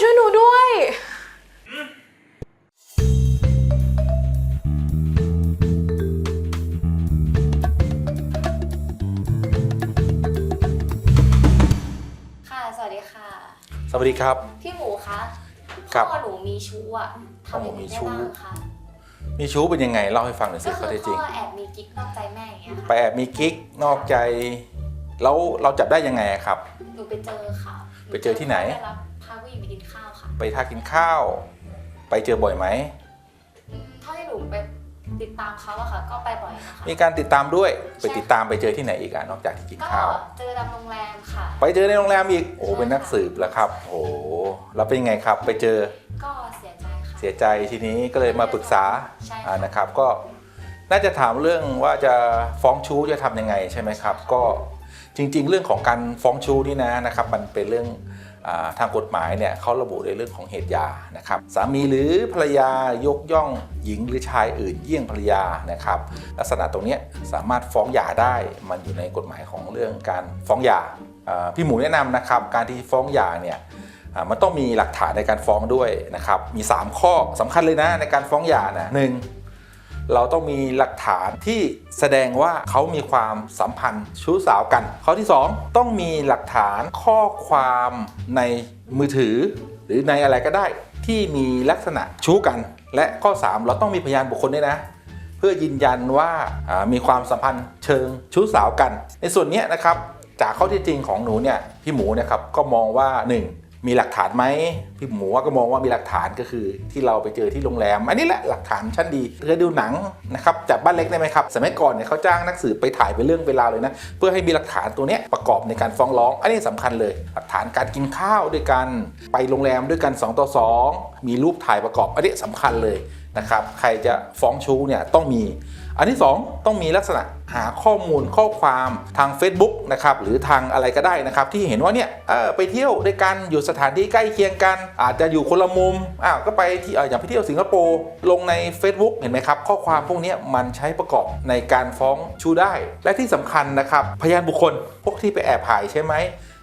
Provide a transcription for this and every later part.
พี่หมูช่วยหนูด้วย ค่ะ สวัสดีค่ะ สวัสดีครับ พี่หมูคะครับพ่อหนูมีชู้อะทำยังโอ้ไงมีได้ชู้บ้างคะมีชู้เป็นยังไงเล่าให้ฟังหน่อยสิก็ข้อคือเท็จจริง พ่อแอบมีกิ๊กนอกใจแม่อย่างเงี้ยไปค่ะแอบมีกิ๊กนอกใจ แล้วเราจับได้ยังไงครับ หนูไปเจอค่ะไปเจอที่ไหน ด้รับพาผู้หญิงไปกินข้าวค่ะไปทากินข้าว ไปเจอบ่อยไหม อืมเท่าที่หนูไปติดตามเขาอะค่ะ ก็ไปบ่อยนะคะมีการติดตามด้วยใช่ไปติดตามไปเจอที่ไหนอีกอะนอกจากที่กินก็ข้าว เจอตามโรงแรมค่ะ ไปเจอในโรงแรมอีก โอ้โหใช่เป็นนักสืบแล้วครับ โอ้โห แล้วเป็นยังไงครับ ไปเจอ ก็เสียใจค่ะ เสียใจทีนี้ก็เลยมาปรึกษาใช่อ่าค่ะนะครับ ก็น่าจะถามเรื่องว่าจะฟ้องชู้จะทำยังไงใช่ไหมครับ ก็จริง ๆ เรื่องของการฟ้องชู้นี่นะนะครับ มันเป็นเรื่องอา ทางกฎหมายเนี่ยเขาระบุในเรื่องของเหตุหยานะครับสามีหรือภรรยายกย่องหญิงหรือชายอื่นเยี่ยงภรรยานะครับลักษณะตรงนี้สามารถฟ้องหย่าได้มันอยู่ในกฎหมายของเรื่องการฟ้องหย่าพี่หมูแนะนำนะครับการที่ฟ้องหย่าเนี่ยมันต้องมีหลักฐานในการฟ้องด้วยนะครับมี 3 ข้อสำคัญเลยนะในการฟ้องหย่านะหนึ่ง เราต้องมีหลักฐานที่แสดงว่าเขามีความสัมพันธ์ชู้สาวกันข้อที่ 2 ต้องมีหลักฐานข้อความในมือถือ หรือในอะไรก็ได้ที่มีลักษณะชู้กัน และข้อ 3 เราต้องมีพยานบุคคลด้วยนะ เพื่อยืนยันว่ามีความสัมพันธ์เชิงชู้สาวกัน ในส่วนนี้นะครับจากข้อเที่จริงของหนูเนี่ยพี่หมูเนะครับก็มองว่า 1 มีหลักฐานไหมพี่หมูว่าก็มองว่ามีหลักฐานก็คือที่เราไปเจอที่โรงแรม อันนี้แหละหลักฐานชั้นดีเคยดูหนังนะครับจับบ้านเล็กได้ไหมครับ สมัยก่อนเนี่ยเขาจ้างนักสืบไปถ่ายเป็นเรื่องเวลาวเลยนะ เพื่อให้มีหลักฐานตัวนี้ประกอบในการฟ้องร้อง อันนี้สำคัญเลย หลักฐานการกินข้าวด้วยกัน ไปโรงแรมด้วยกัน 2 ต่อ 2 มีรูปถ่ายประกอบ อันนี้สำคัญเลย นะครับใครจะฟ้องชู้เนี่ยต้องมี อันที่ 2 ต้องมีลักษณะหาข้อมูลข้อความทาง Facebook นะครับหรือทางอะไรก็ได้นะครับ ที่เห็นว่าเนี่ยไปเที่ยวด้วยกันอยู่สถานที่ใกล้เคียงกัน อาจจะอยู่คนละมุมอ้าวก็ไปที่ออย่างไปเที่ยวสิงคโปร์ลงใน Facebook เห็นไหมครับ ข้อความพวกนี้มันใช้ประกอบในการฟ้องชูได้ และที่สำคัญนะครับ พยานบุคคลพวกที่ไปแอบถ่ายใช่ไหม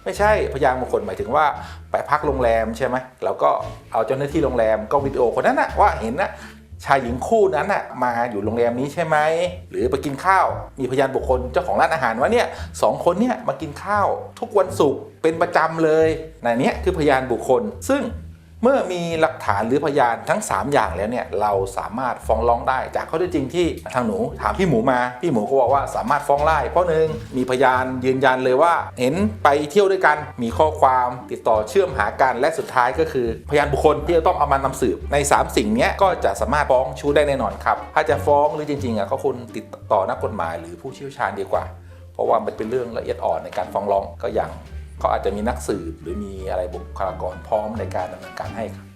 ไม่ใช่พยานบุคคลหมายถึงว่าไปพักโรงแรมใช่ไหมแล้วก็เอาเจ้าหน้าที่โรงแรมก็วิดีโอคนนั้นนะว่าเห็นนะ ชายหญิงคู่นั้นน่ะมาอยู่โรงแรมนี้ใช่ไหมหรือไปกินข้าว มีพยานบุคคลเจ้าของร้านอาหารว่าเนี่ยสองคนเนี่ยมากินข้าว ทุกวันศุกร์เป็นประจำเลยในนี้คือพยานบุคคล ซึ่ง เมื่อมีหลักฐานหรือพยานทั้ง 3 อย่างแล้วเนี่ยเราสามารถฟ้องร้องได้ จากข้อเท็จจริงที่ทางหนูถามพี่หมูมาพี่หมูก็บอกว่าสามารถฟ้องได้เพราะหนึ่งมีพยานยืนยันเลยว่า เห็นไปเที่ยวด้วยกันมีข้อความติดต่อเชื่อมหากันและสุดท้ายก็คือ พยานบุคคลที่จะต้องเอามานำสืบใน 3 สิ่งเนี้ยก็จะสามารถฟ้องชู้ได้แน่นอนครับถ้าจะฟ้องหรือจริงๆอะก็คุณติดต่อนักกฎหมาย หรือผู้เชี่ยวชาญดีกว่า เพราะว่ามันเป็นเรื่องละเอียดอ่อนในการฟ้องร้องก็อย่าง เขาอาจจะมีนักสืบหรือมีอะไรบุคลากรพร้อมในการดำเนินการให้ครับ